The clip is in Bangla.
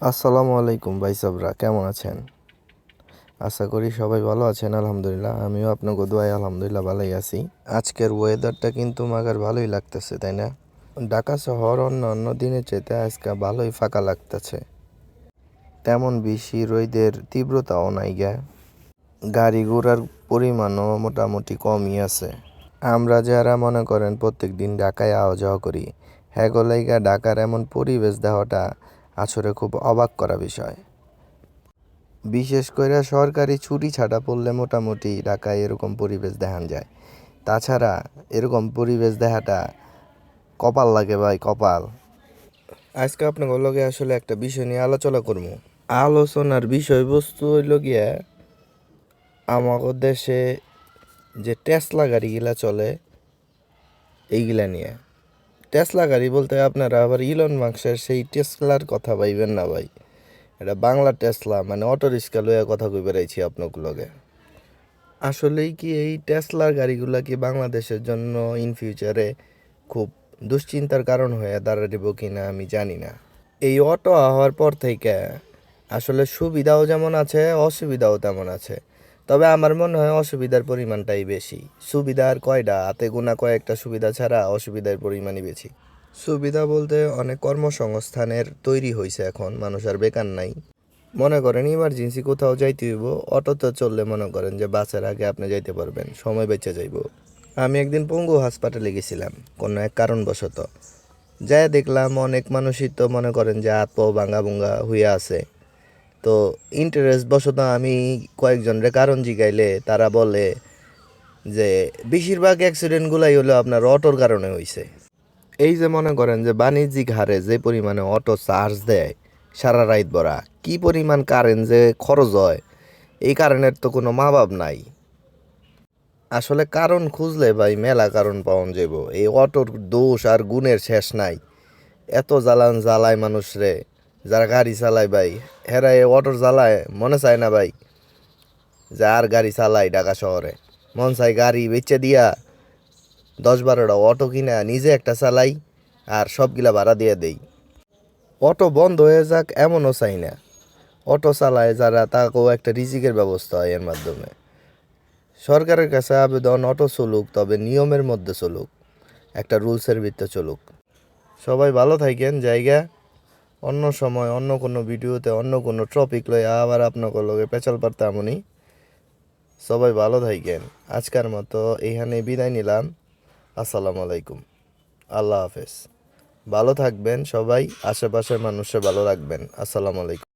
আসসালামু আলাইকুম ভাই সাবরা, কেমন আছেন? আশা করি সবাই ভালো আছেন, আলহামদুলিল্লাহ। আমিও আপনাকে দোয়াই আলহামদুলিল্লাহ ভালোই আছি। আজকের ওয়েদারটা কিন্তু মাগার ভালোই লাগতেছে, তাই না? ঢাকা শহর অন্য অন্য দিনের চাইতে আজকে ভালোই ফাঁকা লাগতেছে। তেমন বেশি রোদের তীব্রতাও নাই গে। গাড়ি ঘোড়ার পরিমাণও মোটামুটি কমই আছে। আমরা যারা মনে করেন প্রত্যেক দিন ঢাকায় আওয়া যাওয়া করি হ্যাগোলাইগা ঢাকার এমন পরিবেশ দেওয়াটা আসলে খুব অবাক করা বিষয়। বিশেষ করে সরকারি ছুটি ছাড়া পড়লে মোটামুটি ঢাকায় এরকম পরিবেশ দেখান যায়। তাছাড়া এরকম পরিবেশ দেখাটা কপাল লাগে ভাই, কপাল। আজকে আপনার লগে আসলে একটা বিষয় নিয়ে আলোচনা করব। আলোচনার বিষয়বস্তু হইল গিয়া আমাদের দেশে যে টেসলা গাড়িগুলা চলে, এইগুলা নিয়ে। টেসলা গাড়ি বলতে আপনারা আবার ইলন মাংসের সেই টেসলার কথা পাইবেন না ভাই। এটা বাংলা টেসলা মানে অটো রিক্সা লইয়া কথা কই বেড়াইছি আপনাগুলোকে আসলেই কি এই টেসলার গাড়িগুলা কি বাংলাদেশের জন্য ইন ফিউচারে খুব দুশ্চিন্তার কারণ হয়ে দাঁড়াইব কি না আমি জানি না। এই অটো হওয়ার পর থেকে আসলে সুবিধাও যেমন আছে, অসুবিধাও তেমন আছে। তবে আমার মনে হয় অসুবিধার পরিমাণটাই বেশি। সুবিধার কয়টা? হাতে গোনা কয়েকটা সুবিধা ছাড়া অসুবিধার পরিমাণই বেশি। সুবিধা বলতে অনেক কর্মসংস্থানের তৈরি হয়েছে এখন, মানুষ আর বেকার নাই। মনে করেন ইমার্জেন্সি কোথাও যাইতে হইব, অটোতে চললে মনে করেন যে বাসের আগে আপনি যাইতে পারবেন, সময় বেঁচে যাইব। আমি একদিন পঙ্গু হাসপাতালে গেছিলাম, কোনো এক কারণবশত। যাই দেখলাম অনেক মানুষই তো মনে করেন যে হাত ভাঙ্গা ভুঙ্গা হইয়া আছে। তো ইন্টারেস্ট বশত আমি কয়েকজনের কারণ জিগাইলে তারা বলে যে বেশিরভাগ অ্যাক্সিডেন্টগুলাই হলো আপনার অটোর কারণে হয়েছে এই যে মনে করেন যে বাণিজ্যিক হারে যে পরিমাণে অটো চার্জ দেয় সারা রাত ভরা, কি পরিমাণ কারেন্ট যে খরচ হয়, এই কারণের তো কোনো মা বাপ নাই। আসলে কারণ খুঁজলে ভাই মেলা কারণ পাওয়া যাব এই অটোর দোষ আর গুণের শেষ নাই। এত জ্বালান জ্বালায় মানুষ রে যারা গাড়ি চালায় ভাই। হেরা এই অটোর জ্বালায় মনে চায় না ভাই। যে আর গাড়ি চালাই ঢাকা শহরে। মন চাই গাড়ি বেচে দিয়া দশ বারোটা অটো কিনা, নিজে একটা চালাই আর সবগুলা ভাড়া দিয়ে দেই। অটো বন্ধ হয়ে যাক, এমনও চাই না। অটো চালায় যারা, তাকেও একটা রিজিকের ব্যবস্থা হয় এর মাধ্যমে। সরকারের কাছে আবেদন অটো চলুক, তবে নিয়মের মধ্যে চলুক। একটা রুলসের ভিত্তিতে চলুক। সবাই ভালো থাকেন, জায়গা অন্য সময়, অন্য কোনো ভিডিওতে, অন্য কোনো টপিক লই আবার আপনাকে লগে পেঁচাল পারতামনি সবাই ভালো থাকেন আজকের মতো এইখানে বিদায় নিলাম। আসসালামু আলাইকুম। আল্লাহ হাফেজ। ভালো থাকবেন সবাই, আশেপাশের মানুষে ভালো রাখবেন। আসসালামু আলাইকুম।